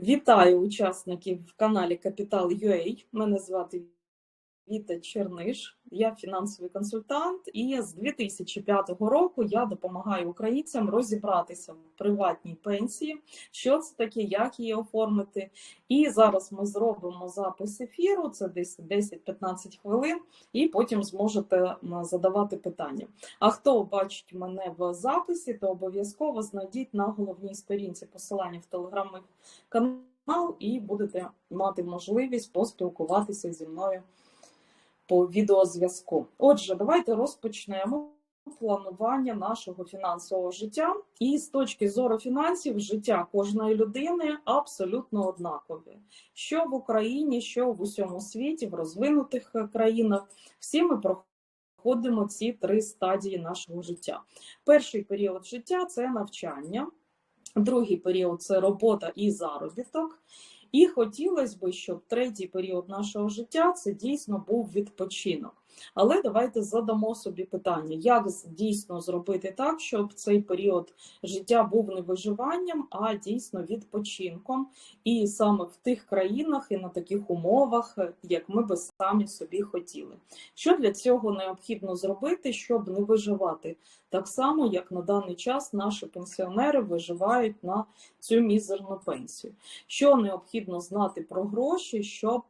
Вітаю учасників в каналі Капітал UA. Мене звати Віта Черниш, я фінансовий консультант, і з 2005 року я допомагаю українцям розібратися в приватній пенсії, що це таке, як її оформити. І зараз ми зробимо запис ефіру, це десь 10-15 хвилин, і потім зможете задавати питання. А хто бачить мене в записі, то обов'язково знайдіть на головній сторінці посилання в телеграм канал і будете мати можливість поспілкуватися зі мною по відеозв'язку. Отже, давайте розпочнемо планування нашого фінансового життя. І з точки зору фінансів, життя кожної людини абсолютно однакове. Що в Україні, що в усьому світі, в розвинутих країнах, всі ми проходимо ці три стадії нашого життя. Перший період життя це навчання. Другий період це робота і заробіток. І хотілося б, щоб третій період нашого життя це дійсно був відпочинок. Але давайте задамо собі питання, як дійсно зробити так, щоб цей період життя був не виживанням, а дійсно відпочинком, і саме в тих країнах і на таких умовах, як ми би самі собі хотіли. Що для цього необхідно зробити, щоб не виживати так само, як на даний час наші пенсіонери виживають на цю мізерну пенсію? Що необхідно знати про гроші, щоб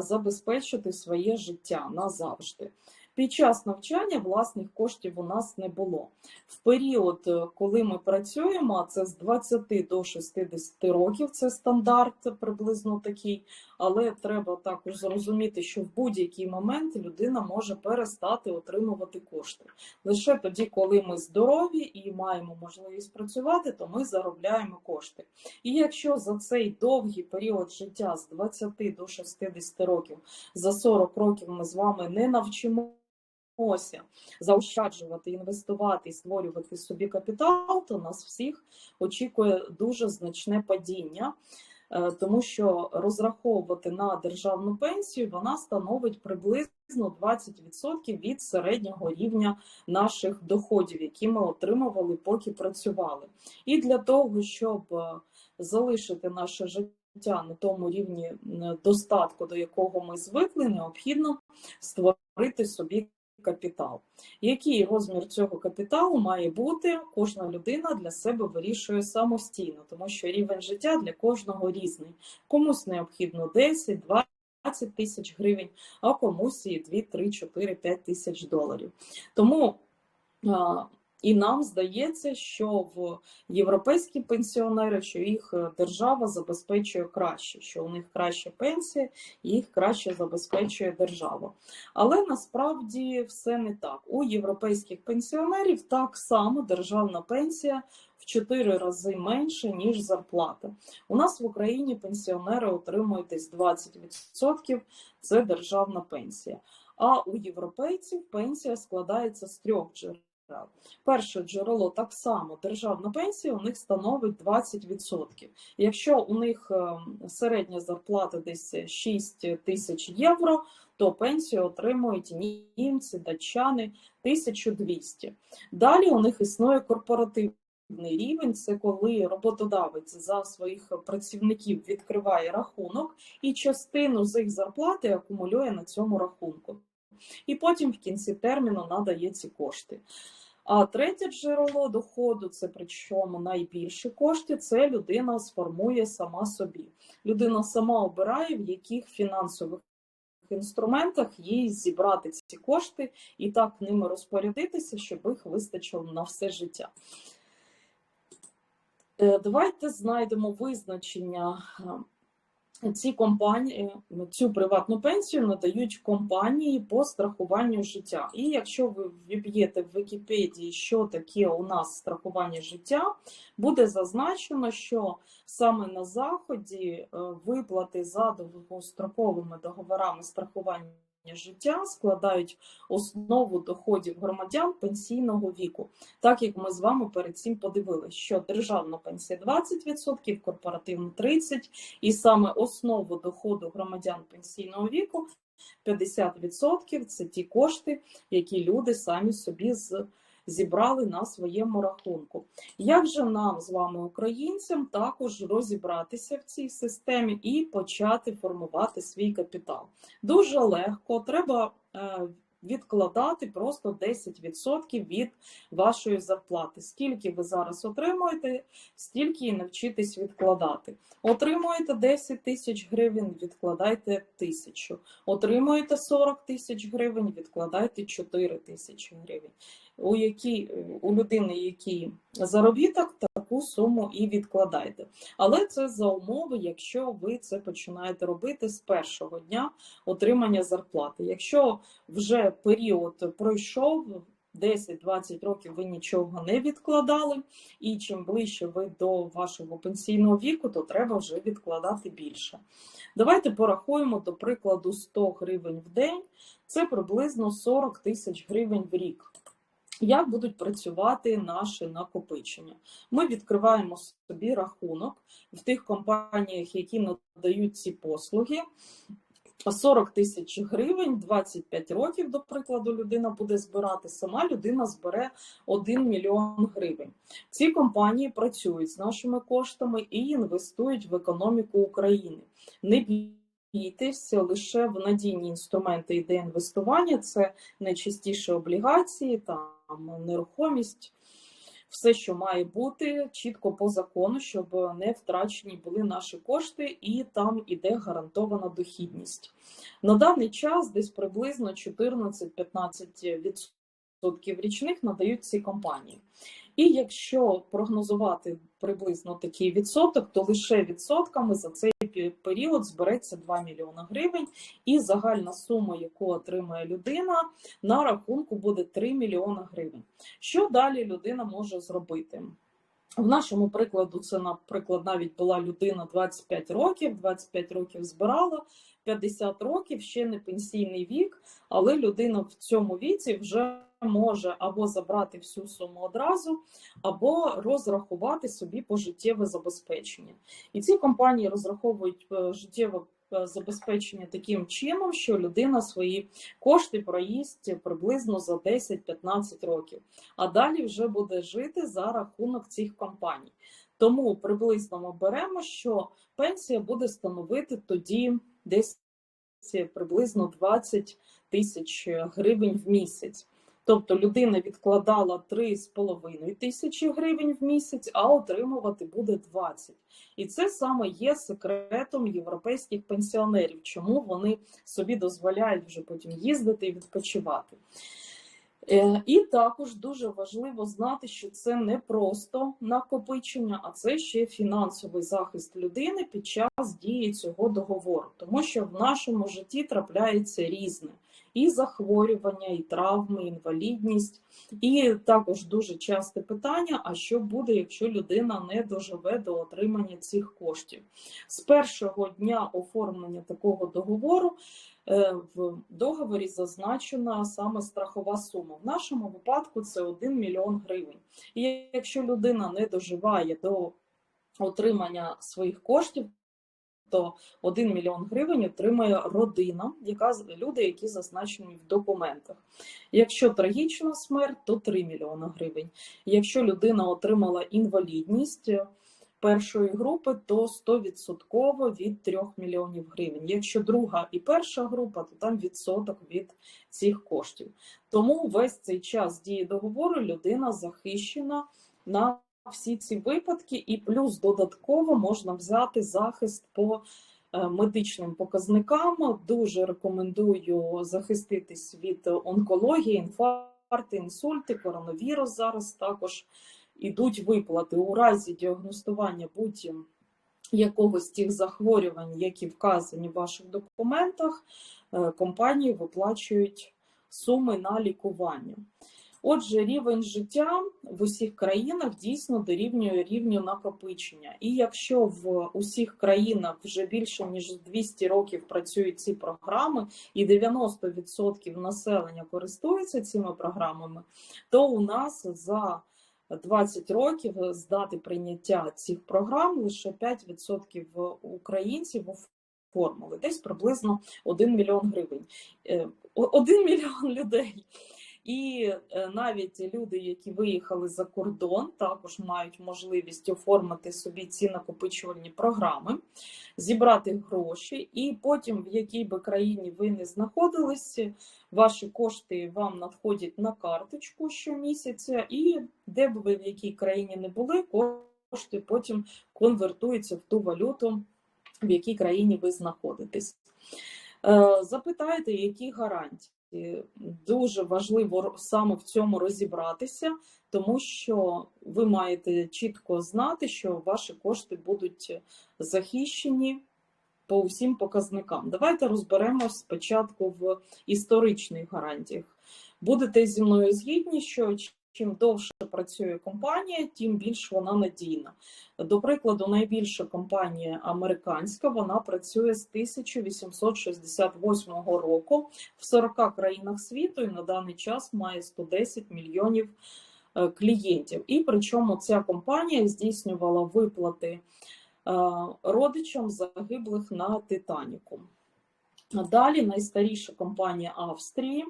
забезпечити своє життя назавжди. Під час навчання власних коштів у нас не було. В період, е, коли ми працюємо, це з 20 до 60 років, це стандарт приблизно такий, але треба також зрозуміти, що в будь-який момент людина може перестати отримувати кошти. Лише тоді, коли ми здорові і маємо можливість працювати, то ми заробляємо кошти. І якщо за цей довгий період життя з 20 до 60 років, за 40 років ми з вами не навчимося заощаджувати, інвестувати і створювати собі капітал, то нас всіх очікує дуже значне падіння. е, Тому що розраховувати на державну пенсію вона становить приблизно 20% від середнього рівня наших доходів, які ми отримували, поки працювали. І для того, щоб е, залишити наше життя на тому рівні достатку, до якого ми звикли, необхідно створити собі капітал. Який розмір цього капіталу має бути, кожна людина для себе вирішує самостійно, тому що рівень життя для кожного різний. Комусь необхідно 10, 20 тисяч гривень, а комусь і 2, 3, 4, 5 тисяч доларів. Тому і нам здається, що в європейські пенсіонери, що їх е, держава забезпечує краще, що у них краща пенсія, їх краще забезпечує держава. Але насправді все не так. У європейських пенсіонерів так само державна пенсія в 4 рази менше, ніж зарплата. У нас в Україні пенсіонери отримують десь 20%, це державна пенсія. А у європейців пенсія складається з трьох джерел. Перше джерело так само державна пенсія у них становить 20%. Якщо у них ем, середня зарплата десь 6 тисяч євро, то пенсію отримують німці, датчани 1200. Далі у них існує корпоративний рівень, це коли роботодавець за своїх працівників відкриває рахунок і частину з їх зарплати акумулює на цьому рахунку. І потім в кінці терміну надає ці кошти. А третє джерело доходу, це причому найбільші кошти, це людина сформує сама собі. Людина сама обирає, в яких фінансових інструментах їй зібрати ці кошти і так ними розпорядитися, щоб їх вистачило на все життя. Е, Давайте знайдемо визначення. Е, Ці компанії, цю приватну пенсію надають компанії по страхуванню життя. І якщо ви вб'єте в Вікіпедії, що таке у нас страхування життя, буде зазначено, що саме на заході е, виплати за довгостроковими договорами страхування життя складають основу доходів громадян пенсійного віку. Так як ми з вами перед цим подивилися, що державна пенсія 20%, корпоративна 30%, і саме основу доходу громадян пенсійного віку 50% це ті кошти, які люди самі собі з зібрали на своєму рахунку. Як же нам з вами, українцям, також розібратися в цій системі і почати формувати свій капітал? Дуже легко, треба е, відкладати просто 10% від вашої зарплати. Скільки ви зараз отримуєте, стільки і навчитесь відкладати. Отримуєте 10 тисяч гривень, відкладайте тисячу. Отримуєте 40 тисяч гривень, відкладайте 4 тисячі гривень. У якій у людини, який заробіток, таку суму і відкладайте. Але це за умови, якщо ви це починаєте робити з першого дня отримання зарплати. Якщо вже період пройшов. 10-20 років ви нічого не відкладали, і чим ближче ви до вашого пенсійного віку, то треба вже відкладати більше. Давайте порахуємо, до прикладу, 100 гривень в день це приблизно 40 тисяч гривень в рік. Як будуть працювати наші накопичення? Ми відкриваємо собі рахунок в тих компаніях, які надають ці послуги. 40 тисяч гривень, 25 років, до прикладу, людина буде збирати. Сама людина збере 1 мільйон гривень. Ці компанії працюють з нашими коштами і інвестують в економіку України. Не бійтеся лише в надійні інструменти йде інвестування. Це найчастіше облігації, там нерухомість все, що має бути чітко по закону, щоб не втрачені були наші кошти, і там іде гарантована дохідність. На даний час десь приблизно 14-15% річних надають ці компанії. І якщо прогнозувати приблизно такий відсоток, то лише відсотками за цей період збереться 2 мільйони гривень, і загальна сума, яку отримає людина, на рахунку буде 3 мільйони гривень. Що далі людина може зробити? В нашому прикладу, це, наприклад, навіть була людина 25 років, 25 років збирала, 50 років ще не пенсійний вік, але людина в цьому віці вже може або забрати всю суму одразу, або розрахувати собі пожиттєве забезпечення. І ці компанії розраховують е, життєве е, забезпечення таким чином, що людина свої кошти проїсть приблизно за 10-15 років, а далі вже буде жити за рахунок цих компаній. Тому приблизно ми беремо, що пенсія буде становити тоді десь приблизно 20 тисяч гривень в місяць. Тобто людина відкладала 3,5 тисячі гривень в місяць, а отримувати буде 20. І це саме є секретом європейських пенсіонерів, чому вони собі дозволяють вже потім їздити і відпочивати. Е, і також дуже важливо знати, що це не просто накопичення, а це ще фінансовий захист людини під час дії цього договору, тому що в нашому житті трапляється різне і захворювання, і травми, і інвалідність, і також дуже часте питання: а що буде, якщо людина не доживе до отримання цих коштів? З першого дня оформлення такого договору. Е, в договорі зазначена саме страхова сума. В нашому випадку це 1 мільйон гривень. І якщо людина не доживає до отримання своїх коштів, то 1 мільйон гривень отримає родина, яка люди, які зазначені в документах. Якщо трагічна смерть, то 3 мільйони гривень. Якщо людина отримала інвалідність першої групи, то 100% від 3 мільйонів гривень. Якщо друга і перша група, то там відсоток від цих коштів. Тому весь цей час дії договору людина захищена на всі ці випадки, і плюс додатково можна взяти захист по е, медичним показникам. Дуже рекомендую захиститись від онкології, інфаркти, інсульти, коронавірус зараз також ідуть виплати у разі діагностування будь-якогось тих захворювань, які вказані в ваших документах, е, компанії виплачують суми на лікування. Отже, рівень життя в усіх країнах дійсно дорівнює рівню накопичення. І якщо в усіх країнах вже більше ніж 200 років працюють ці програми, і 90% населення користуються цими програмами, то у нас за 20 років з дати прийняття цих програм лише 5% українців оформили десь приблизно 1 мільйон гривень. 1 е, мільйон людей. І е, навіть люди, які виїхали за кордон, також мають можливість оформити собі ці накопичувальні програми, зібрати гроші, і потім, в якій би країні ви не знаходилися, ваші кошти вам надходять на карточку щомісяця, і де б ви в якій країні не були, кошти потім конвертуються в ту валюту, в якій країні ви знаходитесь. Е, Запитайте, які гарантії. Дуже важливо саме в цьому розібратися, тому що ви маєте чітко знати, що ваші кошти будуть захищені по усім показникам. Давайте розберемось спочатку в історичних гарантіях. Будете зі мною згідні, що чим довше працює компанія, тим більш вона надійна. До прикладу, найбільша компанія американська вона працює з 1868 року в 40 країнах світу і на даний час має 110 мільйонів е, клієнтів. І причому ця компанія здійснювала виплати е, родичам загиблих на Титаніку. Далі найстаріша компанія Австрії.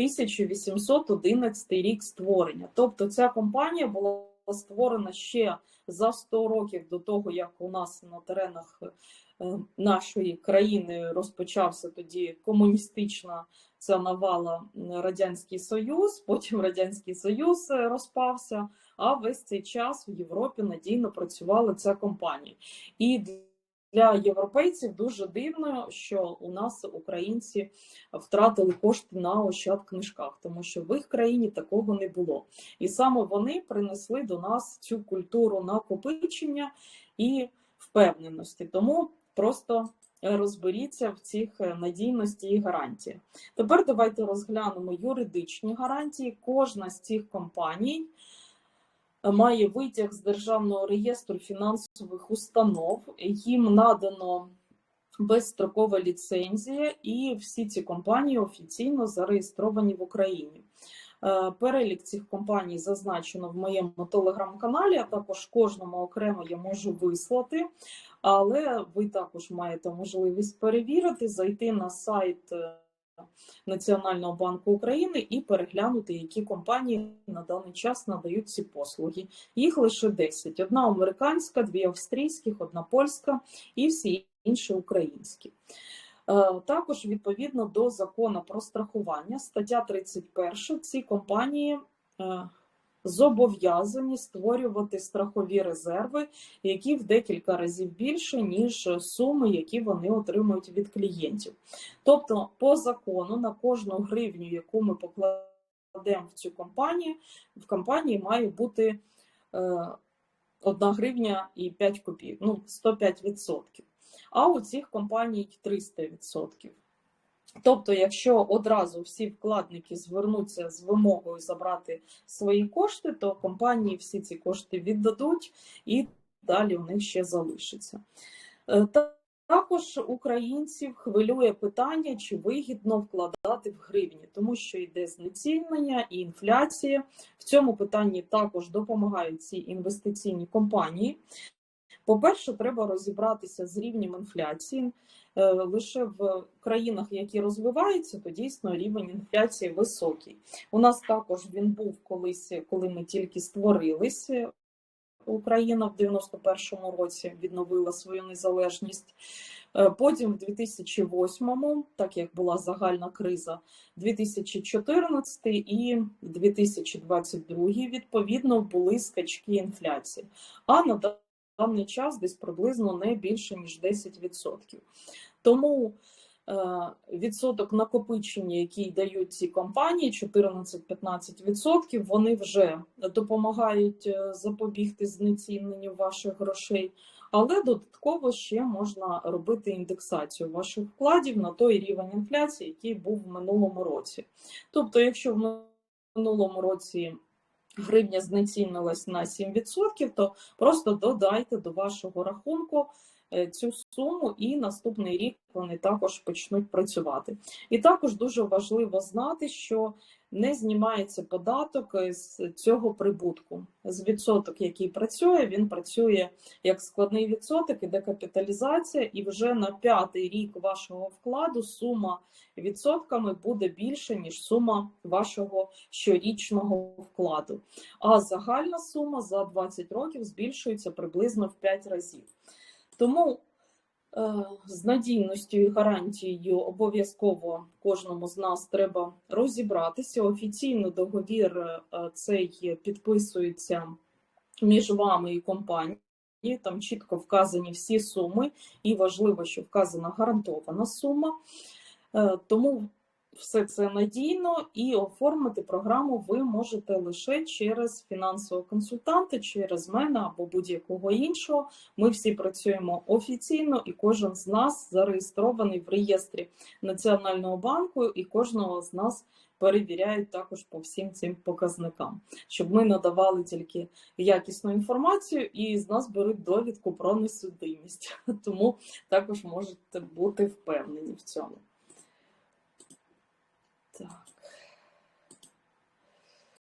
1811 рік створення. Тобто ця компанія була створена ще за 100 років до того, як у нас на теренах е, нашої країни розпочався тоді комуністична ця навала Радянський Союз, потім Радянський Союз е, розпався, а весь цей час в Європі надійно працювала ця компанія. І для європейців дуже дивно, що у нас українці втратили кошти на ощад книжках, тому що в їх країні такого не було. І саме вони принесли до нас цю культуру накопичення і впевненості. Тому просто розберіться в цих е, надійності і гарантії. Тепер давайте розглянемо юридичні гарантії. Кожна з цих компаній має витяг з Державного реєстру фінансових установ. Їм надано безстрокова ліцензія, і всі ці компанії офіційно зареєстровані в Україні. Е, Перелік цих компаній зазначено в моєму телеграм-каналі, а також кожному окремо я можу вислати. Але ви також маєте можливість перевірити, зайти на сайт е, Національного банку України і переглянути, які компанії на даний час надають ці послуги. Їх лише 10. Одна американська, дві австрійських, одна польська і всі інші українські. Е, Також відповідно до закону про страхування, стаття 31, ці компанії е, зобов'язані створювати страхові резерви, які в декілька разів більше, ніж суми, які вони отримують від клієнтів. Тобто, по закону на кожну гривню, яку ми покладемо в цю компанію, в компанії має бути е, 1 гривня і 5 копійок, ну 105%. А у цих компаній 300%. Тобто, якщо одразу всі вкладники звернуться з вимогою забрати свої кошти, то компанії всі ці кошти віддадуть і далі у них ще залишиться. Е, Також українців хвилює питання, чи вигідно вкладати в гривні, тому що йде знецінення і інфляція. В цьому питанні також допомагають ці інвестиційні компанії. По-перше, треба розібратися з рівнем інфляції. Е, Лише в країнах, які розвиваються, то дійсно рівень інфляції високий. У нас також він був колись, коли ми тільки створилися. Україна в 91-му році відновила свою незалежність. Е, Потім в 2008-му, так як була загальна криза, 2014 і 2022 відповідно були скачки інфляції. А на даний час десь приблизно не більше ніж 10%. Тому е, відсоток накопичення, який дають ці компанії, 14-15%, вони вже допомагають е, запобігти знеціненню ваших грошей, але додатково ще можна робити індексацію ваших вкладів на той рівень інфляції, який був в минулому році. Тобто, якщо в минулому році гривня знецінилась на 7%, то просто додайте до вашого рахунку е, цю суму, і наступний рік вони також почнуть працювати. І також дуже важливо знати, що не знімається податок з цього прибутку. З відсоток, який працює, він працює як складний відсоток, іде капіталізація, і вже на п'ятий рік вашого вкладу сума відсотками буде більше, ніж сума вашого щорічного вкладу. А загальна сума за 20 років збільшується приблизно в 5 разів. Тому з надійністю і гарантією обов'язково кожному з нас треба розібратися. Офіційно договір е, цей підписується між вами і компанією. Там чітко вказані всі суми, і важливо, що вказана гарантована сума. Е, Тому все це надійно і оформити програму ви можете лише через фінансового консультанта, через мене або будь-якого іншого. Ми всі працюємо офіційно, і кожен з нас зареєстрований в реєстрі Національного банку, і кожного з нас перевіряють також по всім цим показникам, щоб ми надавали тільки якісну інформацію, і з нас беруть довідку про несудимість. Тому також можете бути впевнені в цьому. Так.